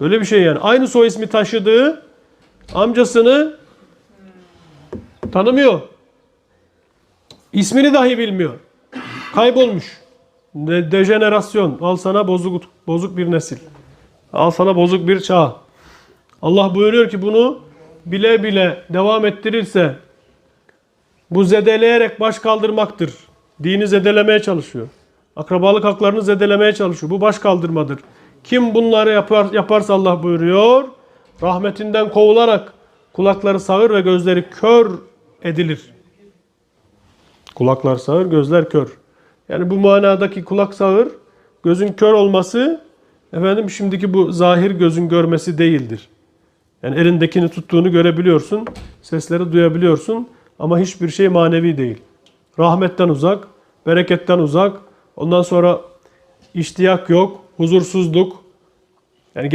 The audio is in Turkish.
Böyle bir şey yani. Aynı soy ismi taşıdığı amcasını tanımıyor. İsmini dahi bilmiyor. Kaybolmuş. De- dejenerasyon. Al sana bozuk bozuk bir nesil. Al sana bozuk bir çağ. Allah buyuruyor ki bunu bile bile devam ettirirse bu zedeleyerek baş kaldırmaktır. Dini zedelemeye çalışıyor. Akrabalık haklarını zedelemeye çalışıyor. Bu baş kaldırmadır. Kim bunları yapar, yaparsa Allah buyuruyor. Rahmetinden kovularak kulakları sağır ve gözleri kör edilir. Kulaklar sağır, gözler kör. Yani bu manadaki kulak sağır, gözün kör olması efendim şimdiki bu zahir gözün görmesi değildir. Yani elindekini tuttuğunu görebiliyorsun, sesleri duyabiliyorsun ama hiçbir şey manevi değil. Rahmetten uzak, bereketten uzak, ondan sonra iştiyak yok, huzursuzluk. Yani gel